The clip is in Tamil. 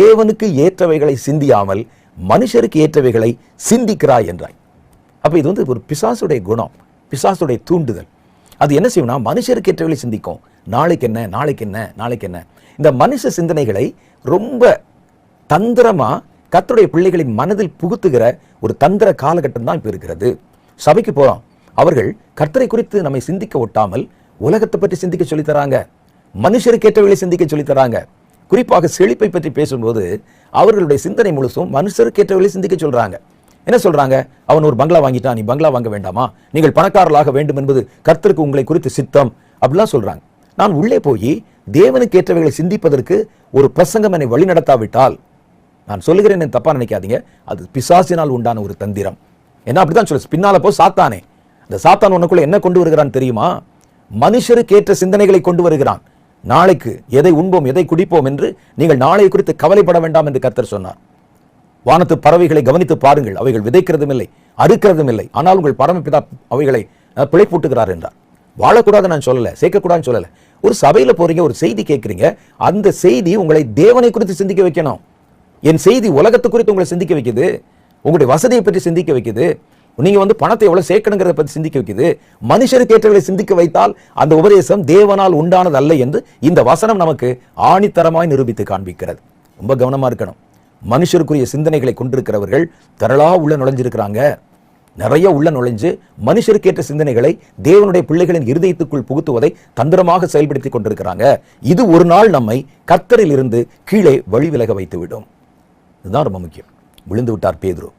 தேவனுக்கு ஏற்றவைகளை சிந்தியாமல் மனுஷருக்கு ஏற்றவைகளை சிந்திக்கிறாய் என்றாய். அப்போ இது வந்து ஒரு பிசாசுடைய குணம் பிசாசுடைய தூண்டுதல். அது என்ன செய்யும்னா மனுஷருக்கு ஏற்றவைகளை சிந்திக்கும். நாளைக்கு என்ன நாளைக்கு என்ன நாளைக்கு என்ன. இந்த மனுஷ சிந்தனைகளை ரொம்ப தந்திரமா கத்தருடைய பிள்ளைகளின் மனதில் புகுத்துகிற ஒரு தந்திர காலகட்டம் தான் இப்போ இருக்கிறது. சபைக்கு போறோம் அவர்கள் கர்த்தரை குறித்து நம்மை சிந்திக்க ஒட்டாமல் உலகத்தை பற்றி சிந்திக்க சொல்லித்தராங்க மனுஷருக்கு ஏற்றவைகளை சிந்திக்க சொல்லித் தராங்க. குறிப்பாக செழிப்பை பற்றி பேசும்போது அவர்களுடைய சிந்தனை முழுசும் மனுஷருக்கு சிந்திக்க சொல்றாங்க. என்ன சொல்றாங்க? அவன் ஒரு பங்களா வாங்கிட்டான் நீ பங்களா வாங்க வேண்டாமா? நீங்கள் பணக்காரர்களாக வேண்டும் என்பது கர்த்தருக்கு உங்களை குறித்து சித்தம் அப்படிலாம் சொல்றாங்க. நான் உள்ளே போய் தேவனுக்கு ஏற்றவைகளை சிந்திப்பதற்கு ஒரு பிரசங்கம் என்னை வழி நடத்தாவிட்டால் நான் சொல்லுகிறேன் என்று தப்பா நினைக்காதீங்க. அது பிசாசினால் உண்டான ஒரு தந்திரம். ஏன்னா அப்படிதான் சொல்லு பின்னால போ சாத்தானே. அந்த சாத்தான் உனக்குள்ள என்ன கொண்டு வருகிறான் தெரியுமா? மனுஷருக்கு ஏற்ற சிந்தனைகளை கொண்டு வருகிறான். நாளைக்கு எதை உண்போம் எதை குடிப்போம் என்று நீங்கள் நாளை குறித்து கவலைப்பட வேண்டாம் என்று கர்த்தர் சொன்னார். வானத்து பறவைகளை கவனித்து பாருங்கள். அவைகள் விதைக்கிறதும் இல்லை அறுக்கிறதும் இல்லை. ஆனால் உங்கள் பரமபிதா அவைகளை பிழைப்பூட்டுகிறார் என்றார். வாழக்கூடாது நான் சொல்லலை சேர்க்கக்கூடாதுன்னு சொல்லலை. ஒரு சபையில் போறீங்க ஒரு செய்தி கேட்குறீங்க அந்த செய்தி உங்களை தேவனை குறித்து சிந்திக்க வைக்கணும். என் செய்தி உலகத்து குறித்து உங்களை சிந்திக்க வைக்குது உங்களுடைய வசதியை பற்றி சிந்திக்க வைக்குது நீங்க வந்து பணத்தை எவ்வளவு சேர்க்கணுங்கிறத பற்றி சிந்திக்க வைக்குது. மனுஷருக்கு ஏற்றவர்களை சிந்திக்க வைத்தால் அந்த உபதேசம் தேவனால் உண்டானது அல்ல என்று இந்த வசனம் நமக்கு ஆணித்தரமாய் நிரூபித்து காண்பிக்கிறது. ரொம்ப கவனமா இருக்கணும். மனுஷருக்குரிய சிந்தனைகளை கொண்டிருக்கிறவர்கள் திரளாக உள்ள நுழைஞ்சிருக்கிறாங்க. நிறைய உள்ள நுழைஞ்சு மனுஷருக்கேற்ற சிந்தனைகளை தேவனுடைய பிள்ளைகளின் இருதயத்துக்குள் புகுத்துவதை தந்திரமாக செயல்படுத்தி கொண்டிருக்கிறாங்க. இது ஒரு நாள் நம்மை கத்தரில் இருந்து கீழே வழி விலக வைத்து விடும் இதுதான் ரொம்ப முக்கியம். விழுந்து விட்டார் பேதுரு.